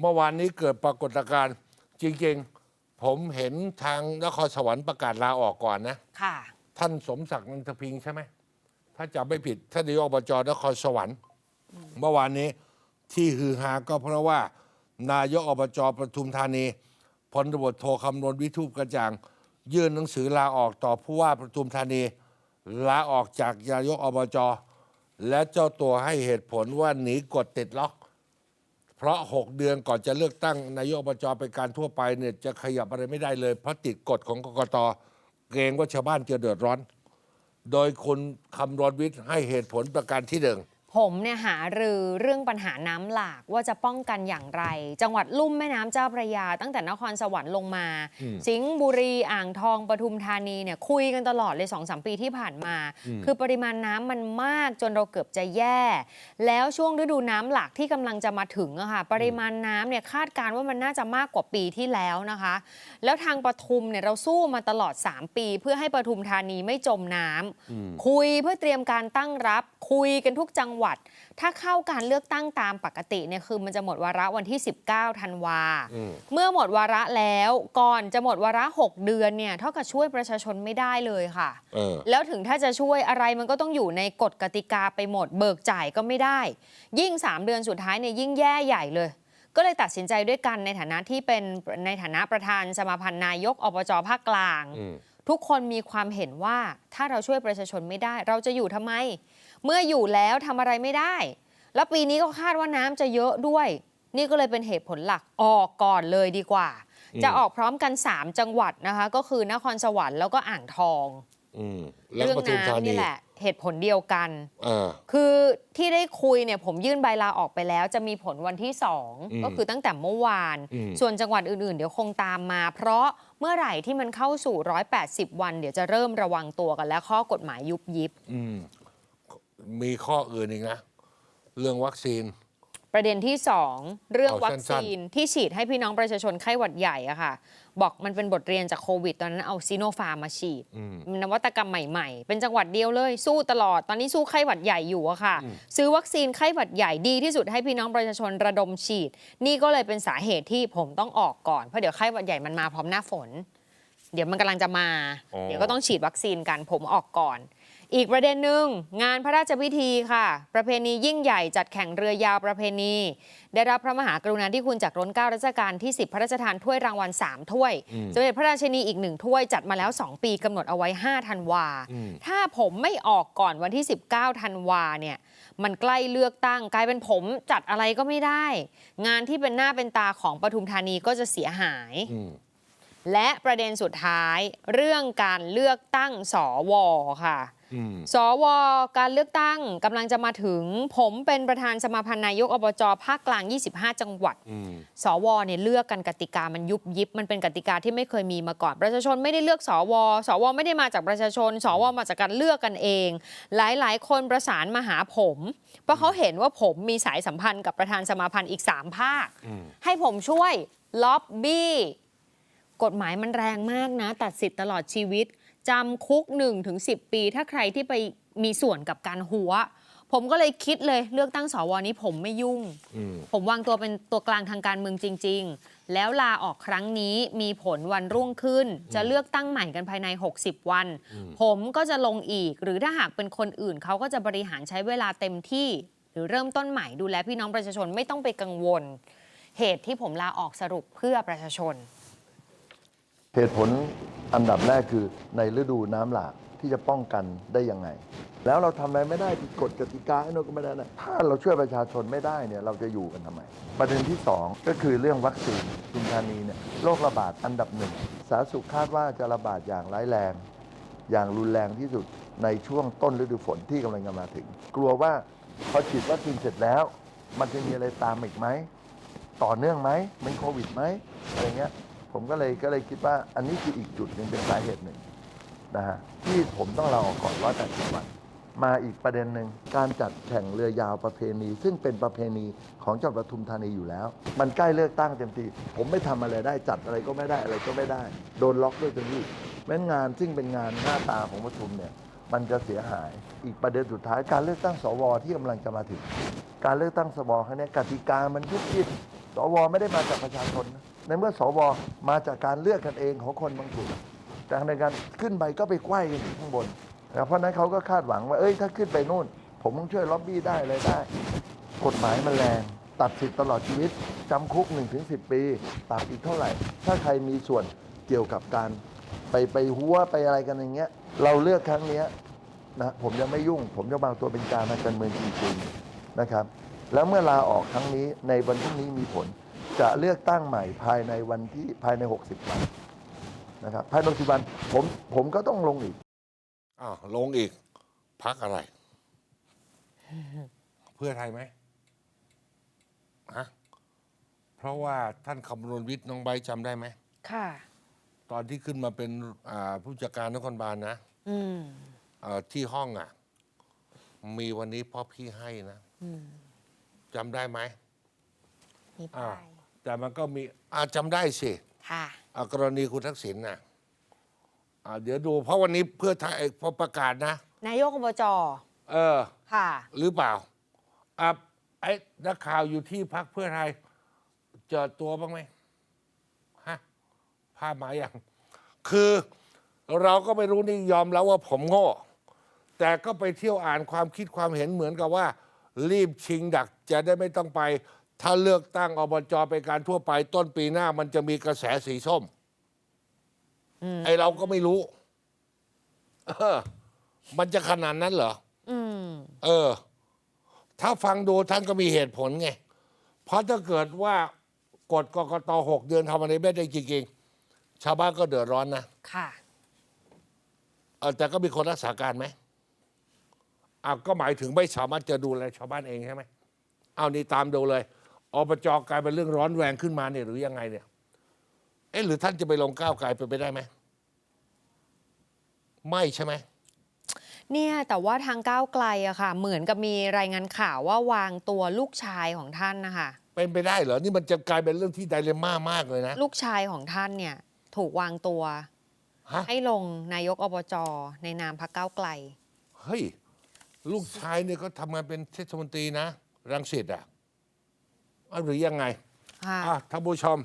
เมื่อวานนี้เกิดปรากฏการณ์จริงๆ ผมเห็นทางนครสวรรค์ประกาศลาออกก่อนนะ ค่ะ ท่านสมศักดิ์นันทพิงค์ใช่ไหม ถ้าจำไม่ผิดท่านนายกอบจนครสวรรค์ เมื่อวานนี้ที่ฮือฮาก็เพราะว่า นายกอบจปทุมธานีพลตำรวจโทคำนวณวิทูปกระจ่าง ยื่นหนังสือลาออกต่อผู้ว่าปทุมธานี ลาออกจากนายกอบจและเจ้าตัวให้เหตุผลว่าหนีกฎติดล็อก เพราะ 6 เดือนก่อนจะเลือกตั้งนายกอบจเป็นการทั่วไปเนี่ยจะขยับอะไรไม่ได้เลยเพราะติดกฎของกกตเกรงว่าชาวบ้านจะเดือดร้อน โดยคุณคำรณวิทย์ให้เหตุผลประการที่หนึ่ง ผมเนี่ยหารือเรื่องปัญหาน้ำหลากว่าจะป้องกันอย่างไร จังหวัดลุ่มแม่น้ำเจ้าพระยา ตั้งแต่นครสวรรค์ลงมา สิงห์บุรีอ่างทองปทุมธานีเนี่ยคุยกันตลอดเลยสองสามปีที่ผ่านมา คือปริมาณน้ำมันมากจนเราเกือบจะแย่ แล้วช่วงฤดูน้ำหลากที่กำลังจะมาถึงอะค่ะปริมาณน้ำเนี่ยคาดการณ์ว่ามันน่าจะมากกว่าปีที่แล้วนะคะ แล้วทางปทุมเนี่ยเราสู้มาตลอด 3 ปี เพื่อให้ปทุมธานีไม่จมน้ำคุยเพื่อเตรียมการตั้งรับ คุยกันทุกจังหวัดถ้าเข้าการเลือกตั้งตามปกติเนี่ยคือมันจะหมดวาระวันที่ 19ธันวาอืมเมื่อหมดวาระแล้วก่อนจะหมดวาระ 6 เดือนเนี่ยเท่ากับช่วยประชาชนไม่ได้เลยค่ะเออแล้วถึงถ้าจะช่วยอะไรมันก็ต้องอยู่ในกฎกติกาไปหมด เบิกจ่ายก็ไม่ได้ ยิ่ง 3 เดือนสุดท้ายเนี่ยยิ่งแย่ใหญ่เลยก็เลยตัดสินใจด้วยกันในฐานะที่เป็นในฐานะประธานสมาพันธ์นายกอบจภาคกลางอืม ทุกคนมีความเห็นว่าถ้าเราช่วยประชาชนไม่ได้ เราจะอยู่ทำไม เมื่ออยู่แล้วทำอะไรไม่ได้ แล้วปีนี้ก็คาดว่าน้ำจะเยอะด้วย นี่ก็เลยเป็นเหตุผลหลักออกก่อนเลยดีกว่าอืมจะออกพร้อมกัน 3 จังหวัดนะคะ ก็คือนครสวรรค์แล้วก็อ่างทองอืมแล้วเรื่องปทุมธาน้ำนีนี่แหละ เหตุผลเดียวกันเออคือที่ได้คุยเนี่ยผมยื่นใบลาออกไปแล้ว จะมีผลวันที่อืม2ก็คือตั้งแต่เมื่อวานอืมส่วนจังหวัดอื่นๆ เดี๋ยวคงตามมา เพราะเมื่อไหร่ที่มันเข้าสู่ 180 วัน เดี๋ยวจะเริ่มระวังตัวกันแล้วข้อกฎหมายยุบยิบอืมมีข้ออื่นอีกนะ เรื่องวัคซีน ประเด็นที่2เรื่องเอาวัคซีนที่ฉีดให้พี่น้องประชาชนไข้หวัดใหญ่อะค่ะ บอกมันเป็นบทเรียนจากโควิด ตอนนั้นเอาซีโนฟาร์มมาฉีดอืมนวัตกรรมใหม่ๆ เป็นจังหวัดเดียวเลย สู้ตลอดตอนนี้สู้ไข้หวัดใหญ่อยู่อะค่ะ ซื้อวัคซีนไข้หวัดใหญ่ดีที่สุดให้พี่น้องประชาชนระดมฉีด นี่ก็เลยเป็นสาเหตุที่ผมต้องออกก่อน เพราะเดี๋ยวไข้หวัดใหญ่มันมาพร้อมหน้าฝน เดี๋ยวมันกำลังจะมาอ๋อเดี๋ยวก็ต้องฉีดวัคซีนกันผมออกก่อน อีกประเด็นหนึ่งงานพระราชพิธีค่ะ ประเพณียิ่งใหญ่จัดแข่งเรือยาวประเพณี ได้รับพระมหากรุณาธิคุณจากร้นเกล้ารัชกาลที่ 10 พระราชทานถ้วยรางวัล 3 ถ้วยอืมสมเด็จพระราชินีอีกหนึ่งถ้วยจัดมาแล้ว 2 ปีกำหนดเอาไว้ 5 ธันวาอืมถ้าผมไม่ออกก่อนวันที่ 19 ธันวาเนี่ยมันใกล้เลือกตั้งกลายเป็นผมจัดอะไรก็ไม่ได้ งานที่เป็นหน้าเป็นตาของปทุมธานีก็จะเสียหายอืมและประเด็นสุดท้ายเรื่องการเลือกตั้งสวค่ะอืม สวการเลือกตั้งกำลังจะมาถึง ผมเป็นประธานสมาพันธ์นายกอบจภาคกลาง 25 จังหวัดอืมสวเนี่ยเลือกกันกติกามันยุบยิบ มันเป็นกติกาที่ไม่เคยมีมาก่อน ประชาชนไม่ได้เลือกสว สวไม่ได้มาจากประชาชน สวมาจากการเลือกกันเอง หลายๆ คนประสานมาหาผม เพราะเขาเห็นว่าผมมีสายสัมพันธ์กับประธานสมาพันธ์อีก 3 ภาคอืมให้ผมช่วยล็อบบี้กฎหมายมันแรงมากนะ ตัดสิทธิ์ตลอดชีวิต จำคุก 1-10 ปี ถ้าใครที่ไปมีส่วนกับการหัว ผมก็เลยคิดเลยเลือกตั้งสวนี้ผมไม่ยุ่งอืมผมวางตัวเป็นตัวกลางทางการเมืองจริง ๆ แล้วลาออกครั้งนี้มีผลวันรุ่งขึ้น จะเลือกตั้งใหม่กันภายใน 60 วัน ผมก็จะลงอีก หรือถ้าหากเป็นคนอื่นเขาก็จะบริหารใช้เวลาเต็มที่ หรือเริ่มต้นใหม่ดูแลพี่น้องประชาชนไม่ต้องไปกังวล เหตุที่ผมลาออกสรุปเพื่อประชาชน เหตุผล อันดับแรกคือในฤดูน้ำหลากที่จะป้องกันได้ยังไง แล้วเราทำอะไรไม่ได้ผิดกฎกติกาไอ้โน่นก็ไม่ได้นะถ้าเราช่วยประชาชนไม่ได้เนี่ยเราจะอยู่กันทำไม ประเด็นที่ 2 ก็คือเรื่องวัคซีนทุมธานีเนี่ยโรคระบาดอันดับหนึ่งสาธารณสุขคาดว่าจะระบาดอย่างร้ายแรง อย่างรุนแรงที่สุดในช่วงต้นฤดูฝนที่กำลังจะมาถึง กลัวว่าพอฉีดวัคซีนเสร็จแล้ว มันจะมีอะไรตามอีกไหมต่อเนื่องไหมเป็นโควิดไหมอะไรเงี้ย ผมก็เลยก็เลยคิดว่าอันนี้คืออีกจุดหนึ่งเป็นสาเหตุหนึ่งนะฮะที่ผมต้องลาออกก่อนว่าแต่สิบวัน มาอีกประเด็นหนึ่งการจัดแข่งเรือยาวประเพณี ซึ่งเป็นประเพณีของจังหวัดปทุมธานีอยู่แล้ว มันใกล้เลือกตั้งเต็มทีผมไม่ทำอะไรได้จัดอะไรก็ไม่ได้อะไรก็ไม่ได้ โดนล็อกด้วยตรงนี้แม้นงานซึ่งเป็นงานหน้าตาของปทุมเนี่ยมันจะเสียหาย อีกประเด็นสุดท้ายการเลือกตั้งสวที่กำลังจะมาถึง การเลือกตั้งสวครั้งนี้กติกามันยุบยิบสวไม่ได้มาจากประชาชนนะ ในเมื่อสวมาจากการเลือกกันเองของคนบางกลุ่มแต่ในการขึ้นไปก็ไปไขว้กันข้างบนเพราะนั้นเขาก็คาดหวังว่าเอ้ยถ้าขึ้นไปนู่น ผมต้องช่วยล็อบบี้ได้เลยได้ กฎหมายมันแรง ตัดสิทธิ์ตลอดชีวิตจำคุก 1-10 ปีปรับอีกเท่าไหร่ ถ้าใครมีส่วนเกี่ยวกับการไปไปหัวไปอะไรกันอย่างเงี้ย เราเลือกครั้งเนี้ยนะผมยังไม่ยุ่ง ผมจะวางตัวเป็นกลารทางการเมืองจริงๆนะครับ แล้วเมื่อลาออกครั้งนี้ในวันพรุ่งนี้มีผล จะเลือกตั้งใหม่ภายในวันที่ภายใน 60 วันนะครับภายใน60วันผมผมก็ต้องลงอีกอ้าวลงอีกพักอะไร เพื่อไทยไหมฮะเพราะว่าท่านคำนวณวิทย์น้องใบร์ทจำได้ไหมค่ะ ตอนที่ขึ้นมาเป็นอ่าผู้จัดการนครบาลนะอืมเอ่อที่ห้องอะ มีวันนี้เพ่อพี่ให้นะอืมจำได้ไหมมีอ่าป้าย แต่มันก็มีอาจำได้สิค่ะ อ่ากรณีคุณทักษิณน่ะอ่าเดี๋ยวดู เพราะวันนี้เพื่อไทยพอประกาศนะ นายกอบจเออ ค่ะ หรือเปล่าอะไอ้นักข่าวอยู่ที่พักเพื่อไทย เจอตัวบ้างไหมฮะภาพมาอย่าง คือเราก็ไม่รู้นี่ยอมแล้วว่าผมโง่ แต่ก็ไปเที่ยวอ่านความคิดความเห็นเหมือนกับว่า รีบชิงดักจะได้ไม่ต้องไป ถ้าเลือกตั้งอบจเป็นการทั่วไปต้นปีหน้ามันจะมีกระแสสีส้มอืมไอเราก็ไม่รู้ เออ มันจะขนาดนั้นเหรออืมเออ ถ้าฟังดูท่านก็มีเหตุผลไง เพราะถ้าเกิดว่ากฎกกตหกเดือนทำอะไรไม่ได้จริงๆ ชาวบ้านก็เดือดร้อนนะ ค่ะเออแต่ก็มีคนรักษาการไหมอ้าวก็หมายถึงไม่สามารถจะดูแลชาวบ้านเองใช่ไหม เอานี่ตามดูเลย อบจกลายเป็นเรื่องร้อนแรงขึ้นมาเนี่ยหรือยังไงเนี่ย เอ๊ะหรือท่านจะไปลงก้าวไกลไปนไปได้ไหม ไม่ใช่ไหมเนี่ยแต่ว่าทางก้าวไกลอะค่ะ เหมือนกับมีรายงานข่าวว่าวางตัวลูกชายของท่านนะคะเป็นไปได้เหรอ นี่มันจะกลายเป็นเรื่องที่ไดเลม่ามากเลยนะ ลูกชายของท่านเนี่ย ถูกวางตัวฮะให้ลงนายกอบจในนามพรรคก้าวไกล เฮ้ย ลูกชายเนี่ยก็ทำงานเป็นเทศมนตรีนะ รังสิตอะอ้าว หรือยังไงค่ะอะท่านผู้ชม